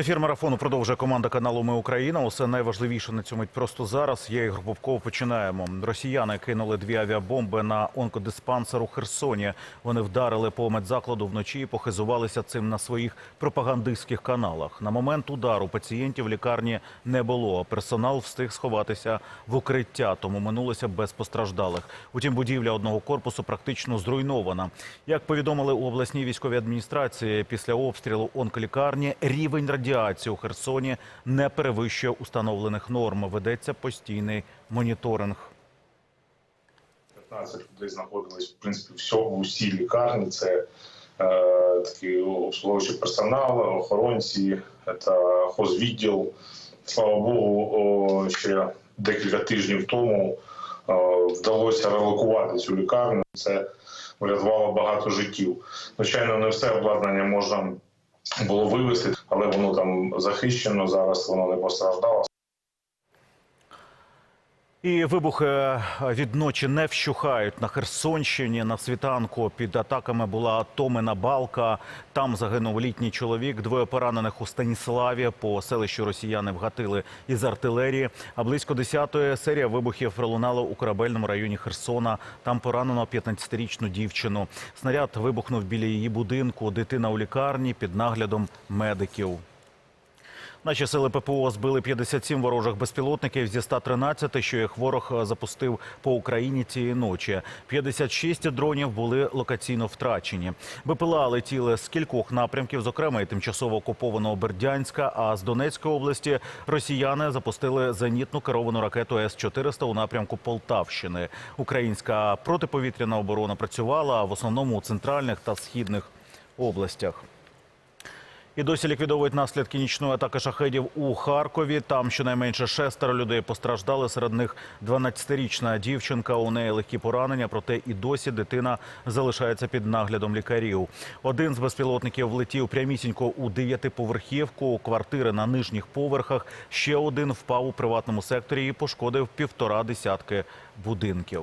Ефір марафону продовжує команда каналу Ми Україна. Усе найважливіше на цьому просто зараз. Я Ігор Попков. Починаємо. Росіяни кинули дві авіабомби на онкодиспансер у Херсоні. Вони вдарили по медзакладу вночі і похизувалися цим на своїх пропагандистських каналах. На момент удару пацієнтів лікарні не було. Персонал встиг сховатися в укриття, тому минулося без постраждалих. Утім, будівля одного корпусу практично зруйнована. Як повідомили у обласній військовій адміністрації, після обстрілу онколікарні рівень радіації у Херсоні не перевищує установлених норм. Ведеться постійний моніторинг. 15 людей знаходились в принципі всього в усій лікарні. Це е, такий обслуговуючий персонал, охоронці, це хозвідділ. Слава Богу, о, ще декілька тижнів тому е, вдалося релокувати цю лікарню. Це врятувало багато життів. Звичайно, не все обладнання можна було вивезти, але воно там захищено. Зараз воно не постраждало. І вибухи від ночі не вщухають на Херсонщині. На світанку під атаками була Томина Балка. Там загинув літній чоловік. Двоє поранених у Станіславі. По селищу росіяни вгатили із артилерії. А близько 10-ї серія вибухів пролунала у корабельному районі Херсона. Там поранено 15-річну дівчину. Снаряд вибухнув біля її будинку. Дитина у лікарні під наглядом медиків. Наші сили ППО збили 57 ворожих безпілотників зі 113, що їх ворог запустив по Україні цієї ночі. 56 дронів були локаційно втрачені. БПЛА летіли з кількох напрямків, зокрема і тимчасово окупованого Бердянська. А з Донецької області росіяни запустили зенітну керовану ракету С-400 у напрямку Полтавщини. Українська протиповітряна оборона працювала в основному у центральних та східних областях. І досі ліквідовують наслідки нічної атаки шахедів у Харкові. Там щонайменше шестеро людей постраждали. Серед них 12-річна дівчинка. У неї легкі поранення, проте і досі дитина залишається під наглядом лікарів. Один з безпілотників влетів прямісінько у дев'ятиповерхівку квартири на нижніх поверхах. Ще один впав у приватному секторі і пошкодив півтора десятки будинків.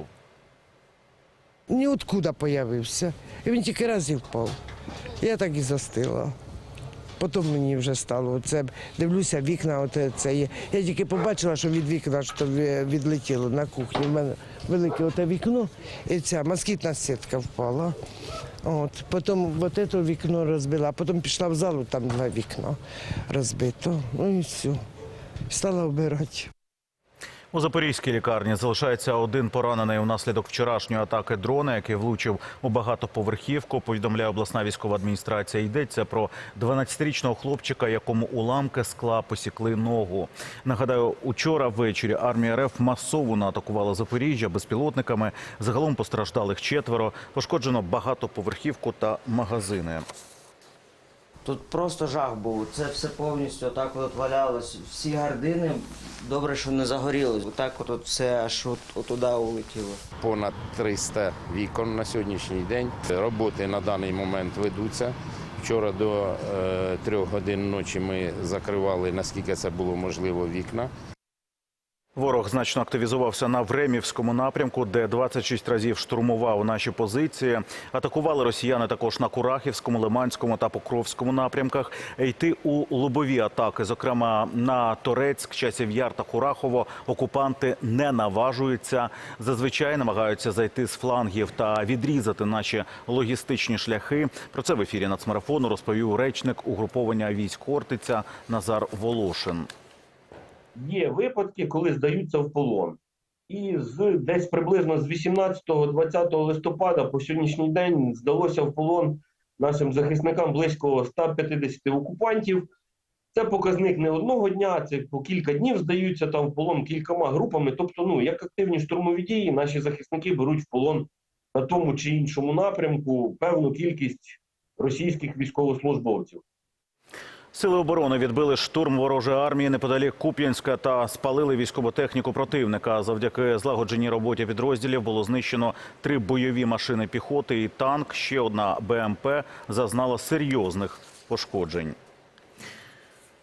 Ніоткуда появився. Він тільки раз і впав. Я так і застила. Потім мені вже стало. Це дивлюся, вікна, оте це є. Я тільки побачила, що від вікна що відлетіло на кухні. У мене велике оте вікно, і ця москітна сітка впала. От, потім от вікно розбила, потім пішла в залу, там два вікна розбито. Ну і все. Стала вбирати. У Запорізькій лікарні залишається один поранений унаслідок вчорашньої атаки дрона, який влучив у багатоповерхівку. Повідомляє обласна військова адміністрація. Йдеться про 12-річного хлопчика, якому уламки скла посікли ногу. Нагадаю, учора ввечері армія РФ масово атакувала Запоріжжя безпілотниками. Загалом постраждалих четверо. Пошкоджено багатоповерхівку та магазини. Тут просто жах був. Це все повністю так от валялось. Всі гардини, добре, що не загорілись. Отак от, от все аж от, отуди улетіло. понад 300 вікон на сьогоднішній день. Роботи на даний момент ведуться. Вчора до е, трьох годин ночі ми закривали, наскільки це було можливо, вікна. Ворог значно активізувався на Времівському напрямку, де 26 разів штурмував наші позиції. Атакували росіяни також на Курахівському, Лиманському та Покровському напрямках. Йти у лобові атаки, зокрема на Торецьк, Часів Яр та Курахово, окупанти не наважуються. Зазвичай намагаються зайти з флангів та відрізати наші логістичні шляхи. Про це в ефірі нацмарафону розповів речник угруповання військ Хортиця Назар Волошин. Є випадки, коли здаються в полон. І з десь приблизно з 18-20 листопада по сьогоднішній день здалося в полон нашим захисникам близько 150 окупантів. Це показник не одного дня, це по кілька днів здаються там в полон кількома групами. Тобто, ну як активні штурмові дії, наші захисники беруть в полон на тому чи іншому напрямку певну кількість російських військовослужбовців. Сили оборони відбили штурм ворожої армії неподалік Куп'янська та спалили військову техніку противника. Завдяки злагодженій роботі підрозділів було знищено три бойові машини піхоти і танк. Ще одна БМП зазнала серйозних пошкоджень.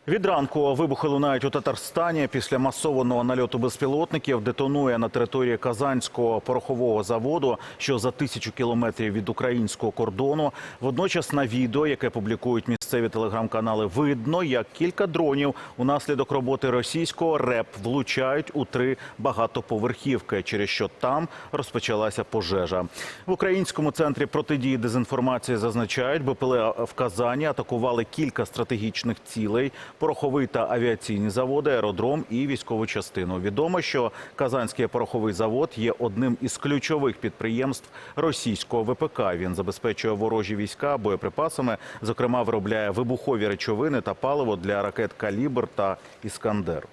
Від ранку вибухи лунають у Татарстані. Після масованого нальоту безпілотників детонує на території Казанського порохового заводу, що за тисячу кілометрів від українського кордону. Водночас на відео, яке публікують місцеві телеграм-канали, видно, як кілька дронів унаслідок роботи російського РЕП влучають у три багатоповерхівки, через що там розпочалася пожежа. В українському центрі протидії дезінформації зазначають, БПЛА в Казані атакували кілька стратегічних цілей: пороховий та авіаційні заводи, аеродром і військову частину. Відомо, що Казанський пороховий завод є одним із ключових підприємств російського ВПК. Він забезпечує ворожі війська боєприпасами, зокрема, виробляє вибухові речовини та паливо для ракет Калібр та Іскандер.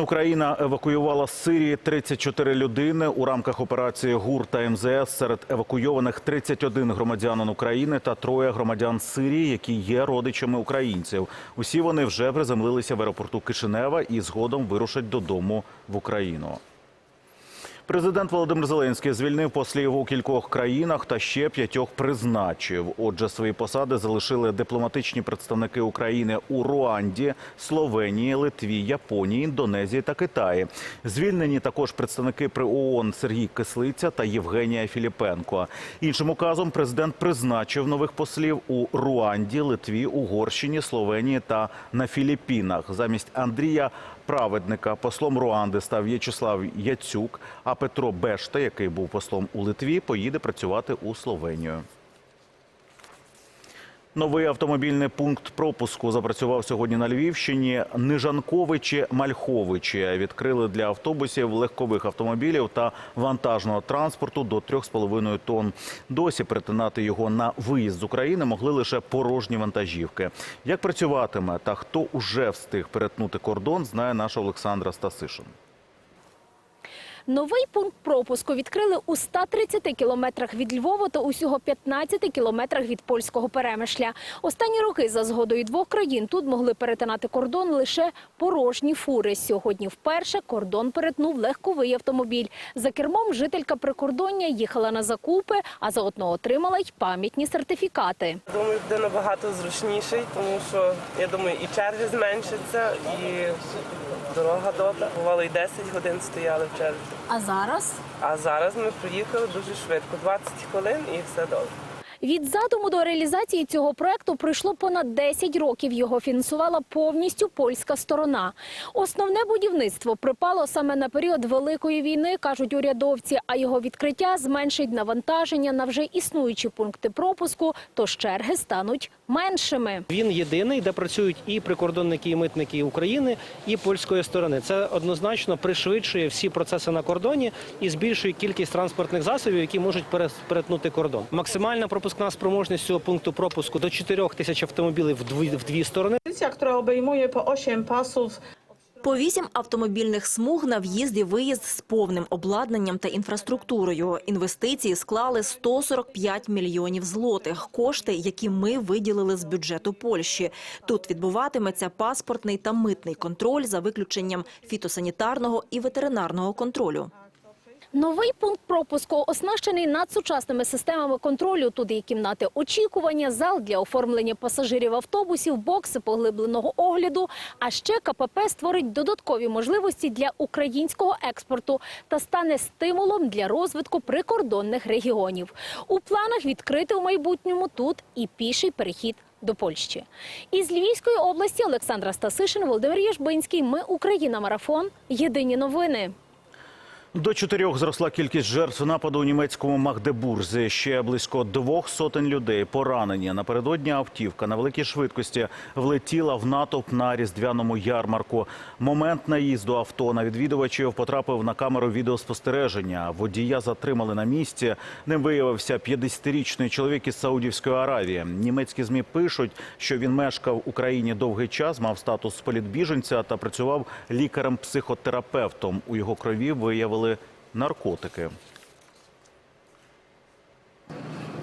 Україна евакуювала з Сирії 34 людини у рамках операції ГУР та МЗС. Серед евакуйованих 31 громадянин України та троє громадян Сирії, які є родичами українців. Усі вони вже приземлилися в аеропорту Кишинева і згодом вирушать додому в Україну. Президент Володимир Зеленський звільнив послів у кількох країнах та ще п'ятьох призначив. Отже, свої посади залишили дипломатичні представники України у Руанді, Словенії, Литві, Японії, Індонезії та Китаї. Звільнені також представники при ООН Сергій Кислиця та Євгенія Філіпенко. Іншим указом президент призначив нових послів у Руанді, Литві, Угорщині, Словенії та на Філіппінах. Замість Андрія праведника послом Руанди став В'ячеслав Яцюк, а Петро Бешта, який був послом у Литві, поїде працювати у Словенію. Новий автомобільний пункт пропуску запрацював сьогодні на Львівщині. Нижанковичі Мальховичі відкрили для автобусів, легкових автомобілів та вантажного транспорту до 3,5 тонн. Досі перетинати його на виїзд з України могли лише порожні вантажівки. Як працюватиме та хто уже встиг перетнути кордон, знає наша Олександра Стасишин. Новий пункт пропуску відкрили у 130 кілометрах від Львова та усього 15 кілометрах від польського перемишля. Останні роки за згодою двох країн тут могли перетинати кордон лише порожні фури. Сьогодні вперше кордон перетнув легковий автомобіль. За кермом жителька прикордоння їхала на закупи, а заодно отримала й пам'ятні сертифікати. Думаю, буде набагато зручніший, тому що я думаю, і черги зменшаться, і дорога добра. Бувало, і 10 годин стояли в черзі. А зараз А зараз ми приїхали дуже швидко, 20 хвилин і все добре. Від задуму до реалізації цього проекту пройшло понад 10 років. Його фінансувала повністю польська сторона. Основне будівництво припало саме на період великої війни, кажуть урядовці. А його відкриття зменшить навантаження на вже існуючі пункти пропуску, тож черги стануть меншими. Він єдиний, де працюють і прикордонники, і митники України, і польської сторони. Це однозначно пришвидшує всі процеси на кордоні і збільшує кількість транспортних засобів, які можуть перетнути кордон. Максимальна пропускна спроможність цього пункту пропуску до 4 тисяч автомобілів в дві сторони. Pozycja, która obejmuje po 8 pasów По вісім автомобільних смуг на в'їзд і виїзд з повним обладнанням та інфраструктурою. Інвестиції склали 145 мільйонів злотих. Кошти, які ми виділили з бюджету Польщі. Тут відбуватиметься паспортний та митний контроль за виключенням фітосанітарного і ветеринарного контролю. Новий пункт пропуску оснащений надсучасними системами контролю. Тут є кімнати очікування, зал для оформлення пасажирів автобусів, бокси поглибленого огляду. А ще КПП створить додаткові можливості для українського експорту та стане стимулом для розвитку прикордонних регіонів. У планах відкрити у майбутньому тут і піший перехід. До Польщі із Львівської області Олександра Стасишин, Володимир Єжбинський. Ми Україна. Марафон. Єдині новини. До чотирьох зросла кількість жертв нападу у німецькому Магдебурзі. Ще близько двох сотень людей поранені. Напередодні автівка на великій швидкості влетіла в натовп на різдвяному ярмарку. Момент наїзду авто на відвідувачів потрапив на камеру відеоспостереження. Водія затримали на місці. Ним виявився 50-річний чоловік із Саудівської Аравії. Німецькі змі пишуть, що він мешкав в Україні довгий час, мав статус політбіженця та працював лікарем-психотерапевтом. У його крові виявили наркотики.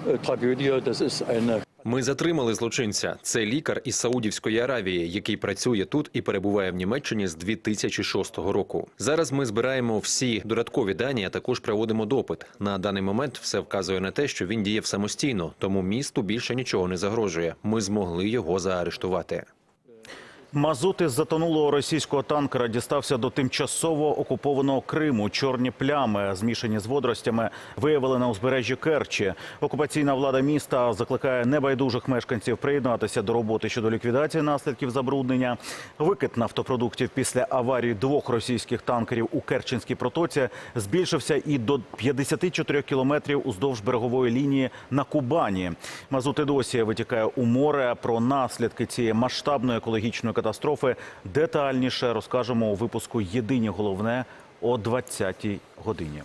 Ist eine Ми затримали злочинця. Це лікар із Саудівської Аравії, який працює тут і перебуває в Німеччині з 2006 року. Зараз ми збираємо всі додаткові дані, а також проводимо допит. На даний момент все вказує на те, що він діяв самостійно, тому місту більше нічого не загрожує. Ми змогли його заарештувати. Мазут із затонулого російського танкера дістався до тимчасово окупованого Криму. Чорні плями, змішані з водоростями, виявили на узбережжі Керчі. Окупаційна влада міста закликає небайдужих мешканців приєднатися до роботи щодо ліквідації наслідків забруднення. Викид нафтопродуктів після аварії двох російських танкерів у Керченській протоці збільшився і до 54 кілометрів уздовж берегової лінії на Кубані. Мазут і досі витікає у море. Про наслідки цієї масштабної екологічної катастрофи детальніше розкажемо у випуску Єдині головне о 20-й годині.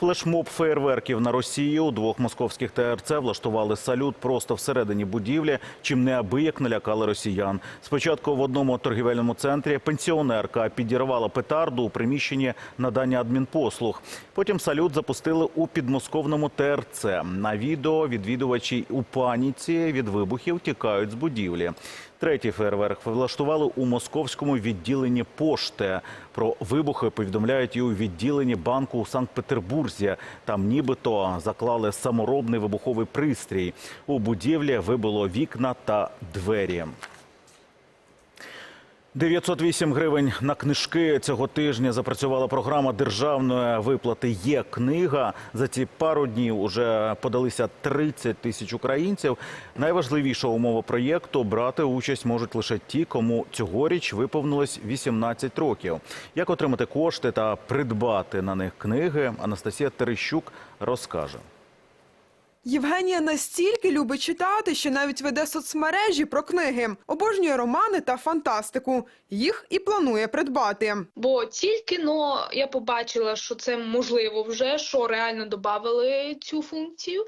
Флешмоб феєрверків на Росії у двох московських ТРЦ влаштували салют просто всередині будівлі, чим неабияк налякали росіян. Спочатку в одному торгівельному центрі пенсіонерка підірвала петарду у приміщенні надання адмінпослуг. Потім салют запустили у підмосковному ТРЦ. На відео відвідувачі у паніці від вибухів тікають з будівлі. Третій фейерверк влаштували у московському відділенні пошти. Про вибухи повідомляють і у відділенні банку у Санкт-Петербурзі. Там нібито заклали саморобний вибуховий пристрій. У будівлі вибило вікна та двері. 908 гривень на книжки цього тижня запрацювала програма державної виплати. Є книга. За ці пару днів уже подалися 30 тисяч українців. Найважливіша умова проєкту брати участь можуть лише ті, кому цьогоріч виповнилось 18 років. Як отримати кошти та придбати на них книги? Анастасія Терещук розкаже. Євгенія настільки любить читати, що навіть веде соцмережі про книги, обожнює романи та фантастику. Їх і планує придбати. Бо тільки но я побачила, що це можливо вже, що реально додали цю функцію.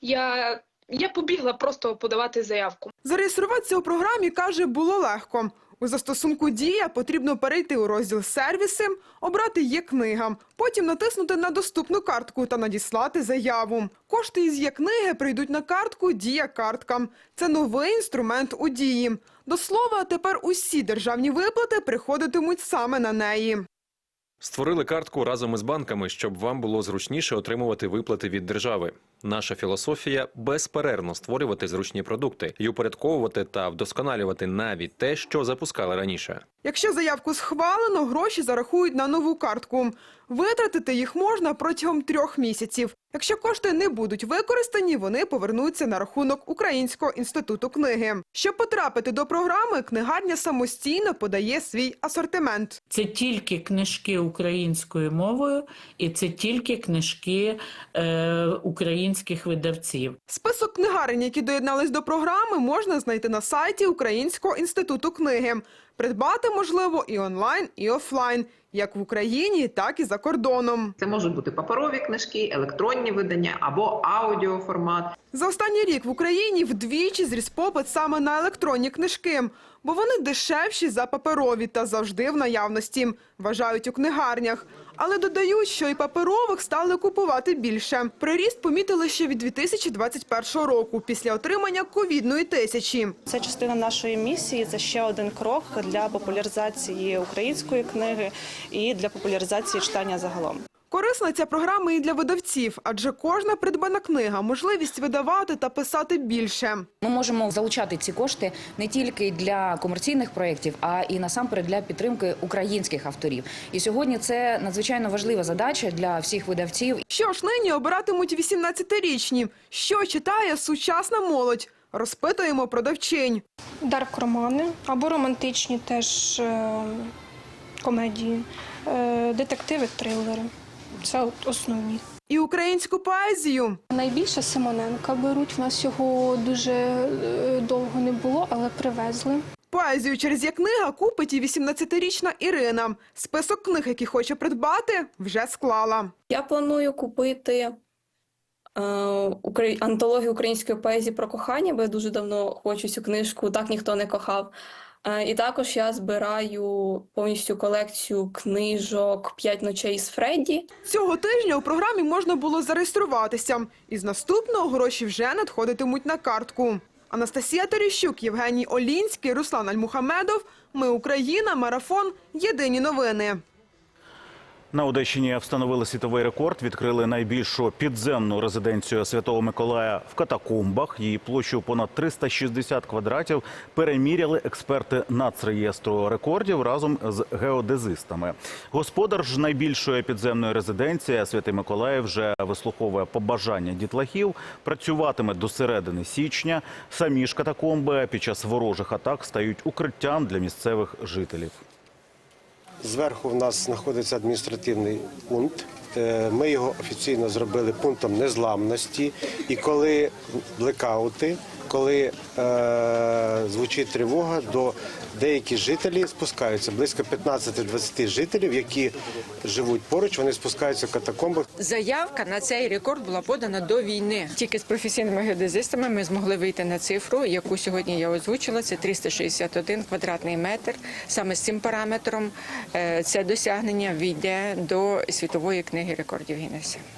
Я, я побігла просто подавати заявку. Зареєструватися у програмі каже, було легко. У застосунку Дія потрібно перейти у розділ сервіси, обрати є книга, потім натиснути на доступну картку та надіслати заяву. Кошти із є книги прийдуть на картку Дія картка. Це новий інструмент у дії. До слова, тепер усі державні виплати приходитимуть саме на неї. Створили картку разом із банками, щоб вам було зручніше отримувати виплати від держави. Наша філософія безперервно створювати зручні продукти і упорядковувати та вдосконалювати навіть те, що запускали раніше. Якщо заявку схвалено, гроші зарахують на нову картку. Витратити їх можна протягом трьох місяців. Якщо кошти не будуть використані, вони повернуться на рахунок Українського інституту книги. Щоб потрапити до програми, книгарня самостійно подає свій асортимент. Це тільки книжки українською мовою, і це тільки книжки е, українських видавців. Список книгарень, які доєднались до програми, можна знайти на сайті Українського інституту книги. Придбати можливо і онлайн, і офлайн, як в Україні, так і за кордоном. Це можуть бути паперові книжки, електронні видання або аудіоформат. За останній рік в Україні вдвічі зріс попит саме на електронні книжки, бо вони дешевші за паперові та завжди в наявності, вважають у книгарнях. Але додають, що і паперових стали купувати більше. Приріст помітили ще від 2021 року, після отримання ковідної тисячі. Це частина нашої місії. Це ще один крок для популяризації української книги і для популяризації читання загалом. Корисна ця програма і для видавців, адже кожна придбана книга – можливість видавати та писати більше. Ми можемо залучати ці кошти не тільки для комерційних проєктів, а і насамперед для підтримки українських авторів. І сьогодні це надзвичайно важлива задача для всіх видавців. Що ж нині обиратимуть 18-річні? Що читає сучасна молодь? Розпитуємо продавчинь. Дарк-романи або романтичні теж е, комедії, е, детективи, трилери. Це от основні. І українську поезію. Найбільше Симоненка беруть. В нас його дуже е, довго не було, але привезли. Поезію через як книга купить і 18-річна Ірина. Список книг, які хоче придбати, вже склала. Я планую купити е, антологію української поезії про кохання, бо я дуже давно хочу цю книжку, так ніхто не кохав. Е, І також я збираю повністю колекцію книжок «П'ять ночей з Фредді». Цього тижня у програмі можна було зареєструватися. Із наступного гроші вже надходитимуть на картку. Анастасія Терещук, Євгеній Олінський, Руслан Альмухамедов. Ми Україна. Марафон. Єдині новини. На Одещині встановили світовий рекорд. Відкрили найбільшу підземну резиденцію Святого Миколая в катакомбах. Її площею понад 360 квадратів переміряли експерти нацреєстру рекордів разом з геодезистами. Господар ж найбільшої підземної резиденції Святий Миколай вже вислуховує побажання дітлахів. Працюватиме до середини січня. Самі ж катакомби під час ворожих атак стають укриттям для місцевих жителів. Зверху в нас знаходиться адміністративний пункт. Е, Ми його офіційно зробили пунктом незламності. І коли блекаути, коли е, звучить тривога, до деякі жителі спускаються. Близько 15-20 жителів, які живуть поруч, вони спускаються в катакомбах. Заявка на цей рекорд була подана до війни. Тільки з професійними геодезистами ми змогли вийти на цифру, яку сьогодні я озвучила. Це 361 квадратний метр. Саме з цим параметром е, це досягнення війде до світової книги рекордів Гіннеса.